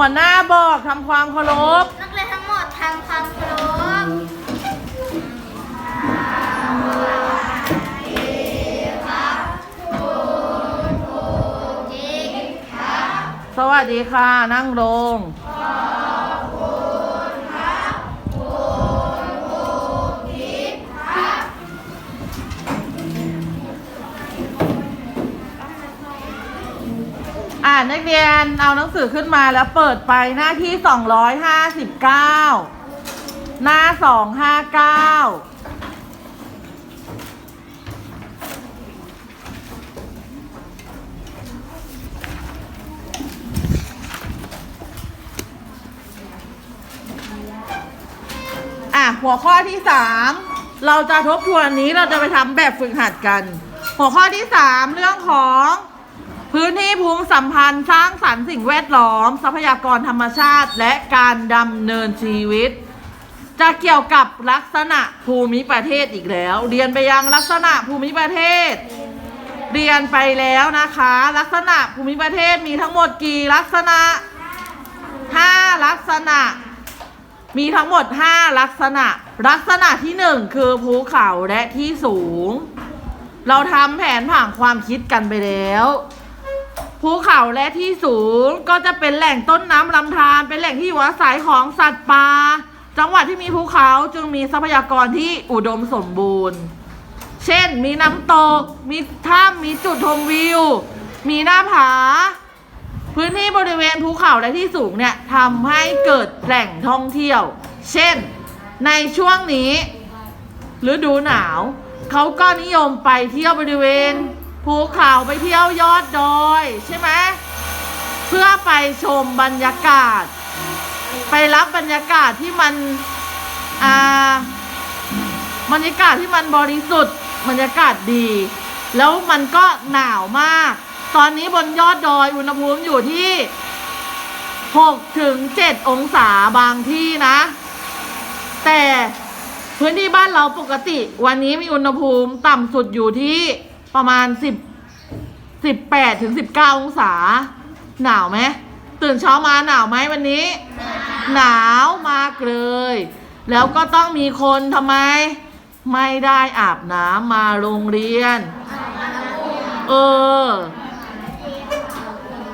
หัวหน้าบอกทำความเคารพ นักเรียนทั้งหมดทำความเคารพสวัสดีค่ะ นั่งลง นักเรียนเอาหนังสือขึ้นมาแล้วเปิดไปหน้าที่ 259 หน้า 259อะหัวข้อที่สามเราจะทบทวนนี้เราจะไปทำแบบฝึกหัดกัน หัวข้อที่สามเรื่องของ พื้นที่ภูมิสัมพันธ์สร้างสรรค์สิ่งแวดล้อม ทรัพยากรธรรมชาติ และการดำเนินชีวิต จะเกี่ยวกับลักษณะภูมิประเทศอีกแล้ว เรียนไปยังลักษณะภูมิประเทศ เรียนไปแล้วนะคะ ลักษณะภูมิประเทศมีทั้งหมดกี่ลักษณะห้าลักษณะ มีทั้งหมด5ลักษณะ ลักษณะที่1คือภูเขาและที่สูง เราทำแผนผังความคิดกันไปแล้ว ภูเขาและที่สูงก็จะเป็นแหล่งต้นน้ำลำธารเป็นแหล่งที่อยู่อาศัยของสัตว์ป่าจังหวัดที่มีภูเขาจึงมีทรัพยากรที่อุดมสมบูรณ์ เช่น มีน้ำตก มีถ้ำมีจุดชมวิว มีหน้าผา พื้นที่บริเวณภูเขาและที่สูงเนี่ยทำให้เกิดแหล่งท่องเที่ยว เช่น ในช่วงนี้ฤดูหนาว เขาก็นิยมไปเที่ยวบริเวณ ภูเขาไปเที่ยวยอดดอยใช่ไหมเพื่อไปชมบรรยากาศ ไปรับบรรยากาศที่มันอ่าบรรยากาศที่มันบริสุทธิ์บรรยากาศดี แล้วมันก็หนาวมาก ตอนนี้บนยอดดอยอุณหภูมิอยู่ที่6ถึง7องศาบางที่นะ แต่พื้นที่บ้านเราปกติ วันนี้มีอุณหภูมิต่ำสุดอยู่ที่ ประมาณ10 18ถึง19องศา หนาวไหมตื่นเช้ามาหนาวไหมวันนี้ หนาวมากเลย แล้วก็ต้องมีคนทำไม ไม่ได้อาบน้ำมาโรงเรียน เออ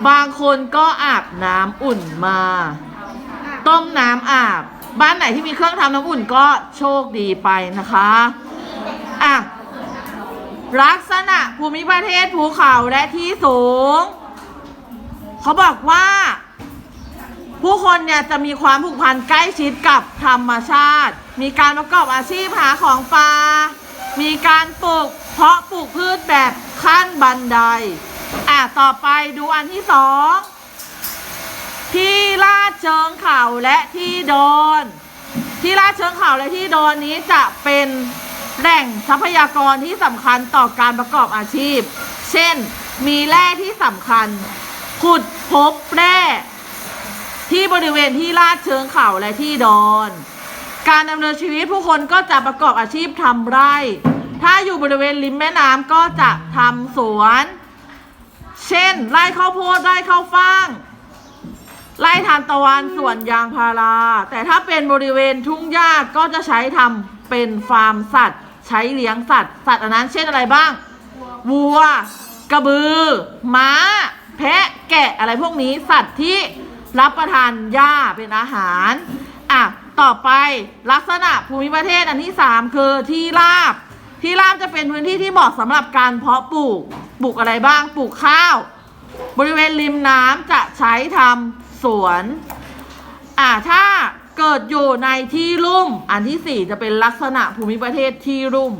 บางคนก็อาบน้ำอุ่นมา ต้มน้ำอาบ บ้านไหนที่มีเครื่องทำน้ำอุ่นก็โชคดีไปนะคะ ลักษณะภูมิประเทศภูเขาและที่สูง เขาบอกว่า ผู้คนเนี่ยจะมีความผูกพันใกล้ชิดกับธรรมชาติ มีการประกอบอาชีพหาของป่ามีการปลูกเพาะปลูกพืชแบบขั้นบันได อะ ต่อไปดูอันที่สองที่ลาดเชิงเขาและที่ดอน ที่ลาดเชิงเขาและที่ดอนนี้จะเป็น แหล่งทรัพยากรที่สำคัญต่อการประกอบอาชีพ เช่น มีแร่ที่สำคัญ ขุดพบแร่ที่บริเวณที่ลาดเชิงเขาและที่ดอน การดำเนินชีวิตผู้คนก็จะประกอบอาชีพทำไร่ ถ้าอยู่บริเวณริมแม่น้ำก็จะทำสวน เช่น ไร่ข้าวโพดไร่ข้าวฟ่าง ไร่ทานตะวันสวนยางพารา แต่ถ้าเป็นบริเวณทุ่งหญ้าก็จะใช้ทำเป็นฟาร์มสัตว์ ใช้เลี้ยงสัตว์ สัตว์อันนั้นเช่นอะไรบ้าง วัว กระบือ ม้า แพะ แกะ อะไรพวกนี้ สัตว์ที่รับประทานหญ้าเป็นอาหาร อะ ต่อไปลักษณะภูมิประเทศอันที่ 3 คือที่ราบ ที่ราบจะเป็นพื้นที่ที่เหมาะสำหรับการเพาะปลูก ปลูกอะไรบ้าง ปลูกข้าว บริเวณริมน้ำจะใช้ทำสวน อ่าถ้า เกิดอยู่ในที่ลุ่ม อันที่สี่จะเป็นลักษณะภูมิประเทศที่ลุ่ม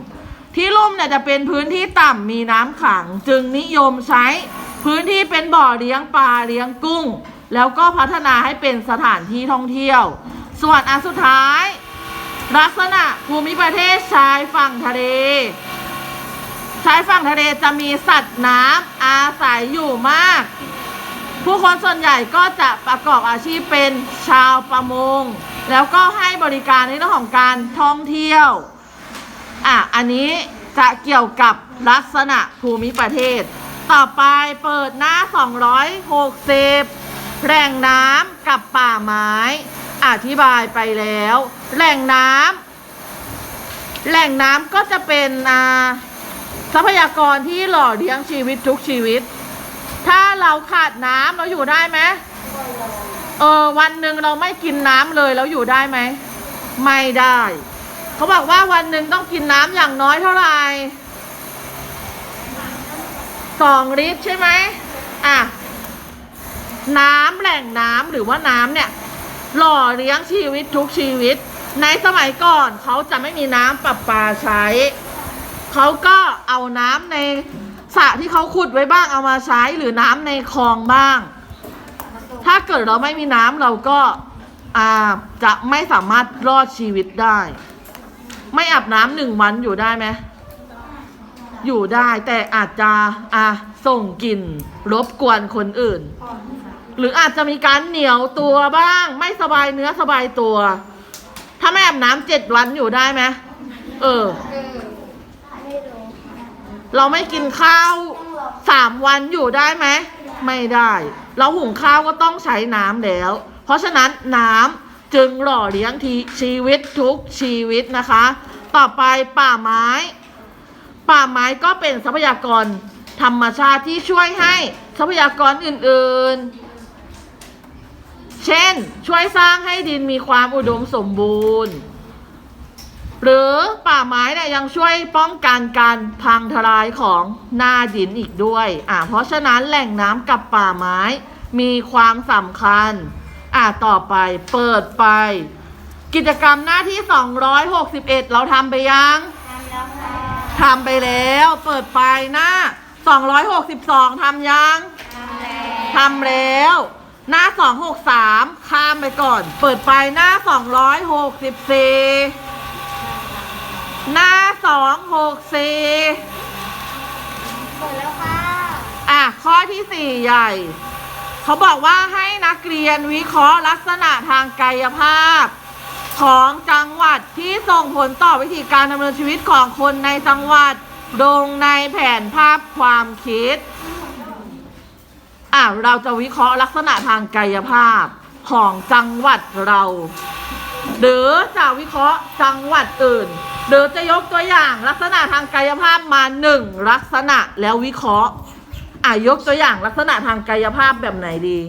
ที่ลุ่มเนี่ยจะเป็นพื้นที่ต่ำมีน้ำขัง จึงนิยมใช้พื้นที่เป็นบ่อเลี้ยงปลาเลี้ยงกุ้ง แล้วก็พัฒนาให้เป็นสถานที่ท่องเที่ยว ส่วนอันสุดท้าย ลักษณะภูมิประเทศชายฝั่งทะเลชายฝั่งทะเลจะมีสัตว์น้ำอาศัยอยู่มาก ผู้คนส่วนใหญ่ก็จะประกอบอาชีพเป็นชาวประมง แล้วก็ให้บริการในเรื่องของการท่องเที่ยว อะ อันนี้จะเกี่ยวกับลักษณะภูมิประเทศ ต่อไปเปิดหน้า 260 แหล่งน้ำกับป่าไม้ อธิบายไปแล้ว แหล่งน้ำแหล่งน้ำก็จะเป็นอ่าทรัพยากรที่หล่อเลี้ยงชีวิตทุกชีวิต ถ้าเราขาดน้ำเราอยู่ได้ไหมเออวันหนึ่งเราไม่กินน้ำเลยแล้วอยู่ได้ไหม ไม่ได้ เขาบอกว่าวันหนึ่งต้องกินน้ำอย่างน้อยเท่าไหร่สองลิตรใช่ไหมอะน้ำแหล่งน้ำหรือว่าน้ำเนี่ย หล่อเลี้ยงชีวิตทุกชีวิต ในสมัยก่อนเขาจะไม่มีน้ำประปาใช้ เขาก็เอาน้ำใน สระที่เขาขุดไว้บ้างเอามาใช้หรือน้ำในคลองบ้าง ถ้าเกิดเราไม่มีน้ำเราก็จะไม่สามารถรอดชีวิตได้ ไม่อาบน้ำหนึ่งวันอยู่ได้ไหมอยู่ได้แต่อาจจะอะส่งกลิ่นรบกวนคนอื่น หรืออาจจะมีการเหนียวตัวบ้าง ไม่สบายเนื้อสบายตัว ถ้าไม่อาบน้ำเจ็ดวันอยู่ได้ไหมเออ เราไม่กินข้าวสามวันอยู่ได้ไหม ไม่ได้ เราหุงข้าวก็ต้องใช้น้ำแล้ว เพราะฉะนั้นน้ำจึงหล่อเลี้ยงทีชีวิตทุกชีวิตนะคะ ต่อไปป่าไม้ ป่าไม้ก็เป็นทรัพยากรธรรมชาติที่ช่วยให้ทรัพยากรอื่นๆ เช่น ช่วยสร้างให้ดินมีความอุดมสมบูรณ์ หรือป่าไม้เนี่ยยังช่วยป้องกันการพังทลายของหน้าดินอีกด้วยอ่าเพราะฉะนั้นแหล่งน้ำกับป่าไม้มีความสำคัญอ่าต่อไปเปิดไป กิจกรรมหน้าที่ 261 เราทำไปยังทำแล้วค่ะทำไปแล้ว เปิดไปหน้า 262ทำยังทำแล้วทำแล้ว หน้า 263 ข้ามไปก่อน เปิดไปหน้า 264 หน้า264เปิดแล้วค่ะ อะ ข้อที่4ใหญ่ เขาบอกว่าให้นักเรียนวิเคราะห์ลักษณะทางกายภาพ ของจังหวัดที่ส่งผลต่อวิธีการดำเนินชีวิตของคนในจังหวัดลงในแผนภาพความคิด อะ เราจะวิเคราะห์ลักษณะทางกายภาพของจังหวัดเรา หรือจะวิเคราะห์จังหวัดอื่น หรือจะยกตัวอย่างลักษณะทางกายภาพมาหนึ่งลักษณะแล้ววิเคราะห์ อะยกตัวอย่างลักษณะทางกายภาพแบบไหนดี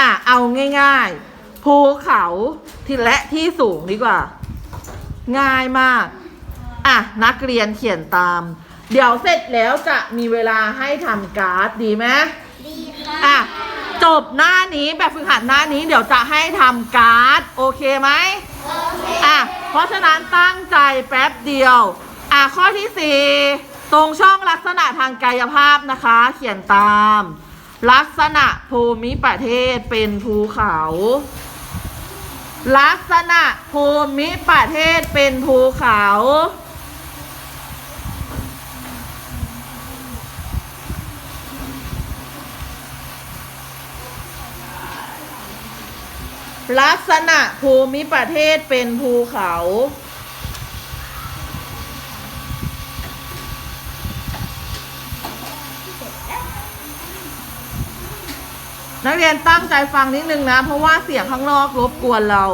อะเอาง่าย ๆ ภูเขาที่และที่สูงดีกว่า ง่ายมาก อะนักเรียนเขียนตาม เดี๋ยวเสร็จแล้วจะมีเวลาให้ทำการ์ดดีไหมดีค่ะอะจบหน้านี้แบบฝึกหัดหน้านี้เดี๋ยวจะให้ทำการ์ดโอเคไหมโอเค อะ เพราะฉะนั้นตั้งใจแป๊บเดียว อะ ข้อที่สี่ตรงช่องลักษณะทางกายภาพนะคะ เขียนตาม ลักษณะภูมิประเทศเป็นภูเขา ลักษณะภูมิประเทศเป็นภูเขา ลักษณะภูมิประเทศเป็นภูเขา นักเรียนตั้งใจฟังนิดนึงนะ เพราะว่าเสียงข้างนอกรบกวนเรา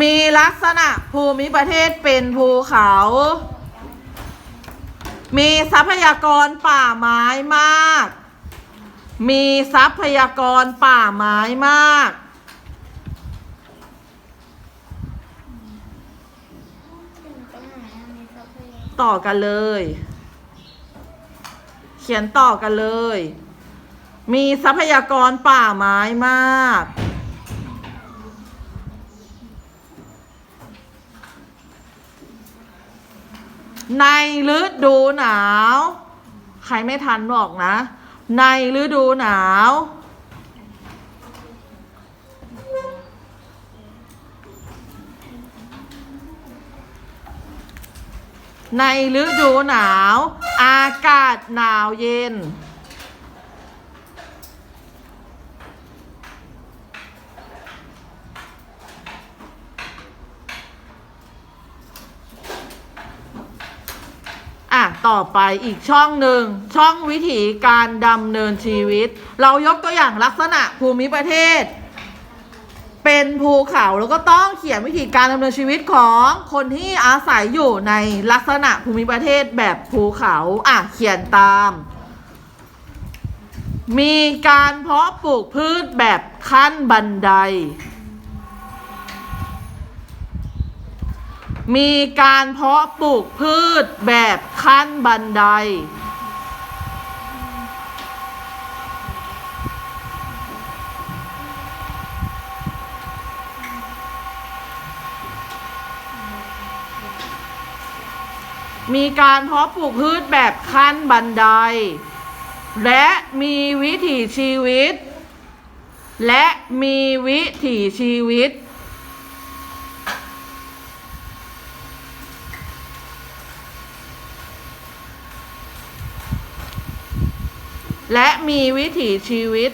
มีลักษณะภูมิประเทศเป็นภูเขา มีทรัพยากรป่าไม้มาก มีทรัพยากรป่าไม้มาก ตรงไหนอะมีทรัพยากร ต่อกันเลย เขียนต่อกันเลย มีทรัพยากรป่าไม้มาก ในฤดูหนาว ใครไม่ทันบอกนะ ในฤดูหนาว ในฤดูหนาว อากาศหนาวเย็น อะ ต่อไปอีกช่องหนึ่ง ช่องวิถีการดำเนินชีวิต เรายกตัวอย่างลักษณะภูมิประเทศ เป็นภูเขาแล้วก็ต้องเขียนวิธีการดำเนินชีวิตของคนที่อาศัยอยู่ในลักษณะภูมิประเทศแบบภูเขาอะเขียนตาม มีการเพาะปลูกพืชแบบขั้นบันได มีการเพาะปลูกพืชแบบขั้นบันได มีการเพาะปลูกพืชแบบขั้นบันได และมีวิถีชีวิต และมีวิถีชีวิต และมีวิถีชีวิต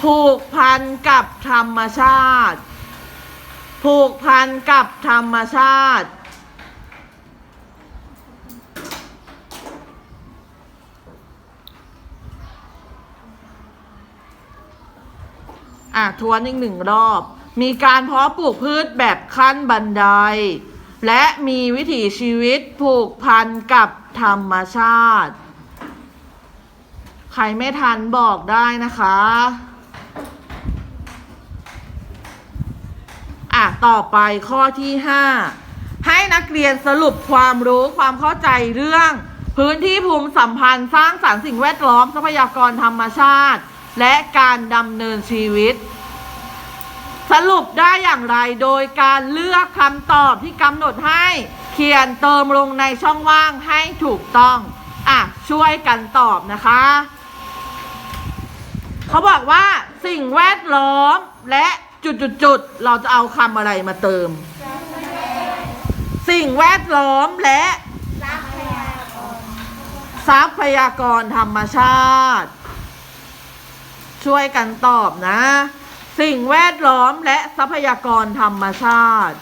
ผูกพันกับธรรมชาติ ผูกพันกับธรรมชาติ อะทวนอีกหนึ่งรอบ มีการเพาะปลูกพืชแบบขั้นบันได และมีวิถีชีวิตผูกพันกับธรรมชาติ ใครไม่ทันบอกได้นะคะ อะต่อไปข้อที่ 5 ให้นักเรียนสรุปความรู้ความเข้าใจเรื่อง พื้นที่ภูมิสัมพันธ์สร้างสรรค์สิ่งแวดล้อมทรัพยากรธรรมชาติ และการดำเนินชีวิต สรุปได้อย่างไรโดยการเลือกคำตอบที่กำหนดให้เขียนเติมลงในช่องว่างให้ถูกต้องอะช่วยกันตอบนะคะ เขาบอกว่าสิ่งแวดล้อมและ จุดๆๆเราจะเอาคำอะไรมาเติม สิ่งแวดล้อมและทรัพยากรธรรมชาติ ช่วยกันตอบนะ สิ่งแวดล้อมและทรัพยากรธรรมชาติ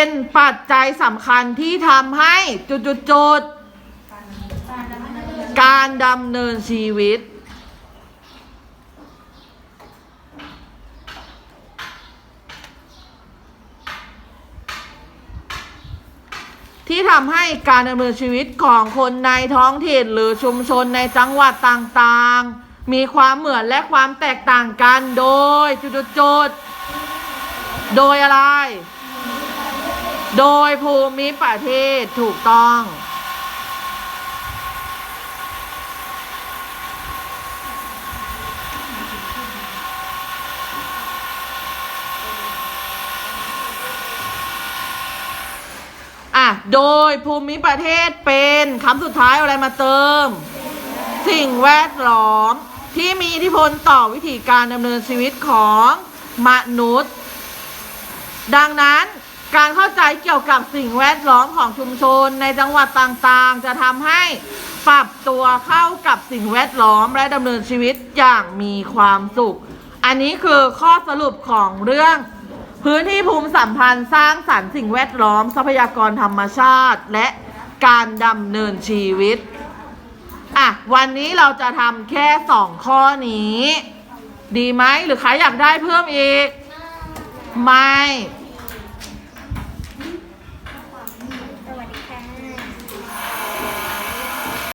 เป็นปัจจัยสำคัญที่ทำให้จุดๆๆการดำเนินชีวิต ที่ทำให้การดำเนินชีวิตของคนในท้องถิ่นหรือชุมชนในจังหวัดต่างๆ มีความเหมือนและความแตกต่างกันโดยจุดๆๆโดยอะไร โดยภูมิประเทศถูกต้อง อะ โดยภูมิประเทศเป็นคำสุดท้ายอะไรมาเติม สิ่งแวดล้อมที่มีอิทธิพลต่อวิธีการดำเนินชีวิตของมนุษย์ ดังนั้น การเข้าใจเกี่ยวกับสิ่งแวดล้อมของชุมชนในจังหวัดต่างๆ จะทำให้ปรับตัวเข้ากับสิ่งแวดล้อมและดำเนินชีวิตอย่างมีความสุข อันนี้คือข้อสรุปของเรื่อง พื้นที่ภูมิสัมพันธ์สร้างสรรค์สิ่งแวดล้อม ทรัพยากรธรรมชาติ และการดำเนินชีวิตอะวันนี้เราจะทำแค่สองข้อนี้ ดีไหมหรือใครอยากได้เพิ่มอีก ไม่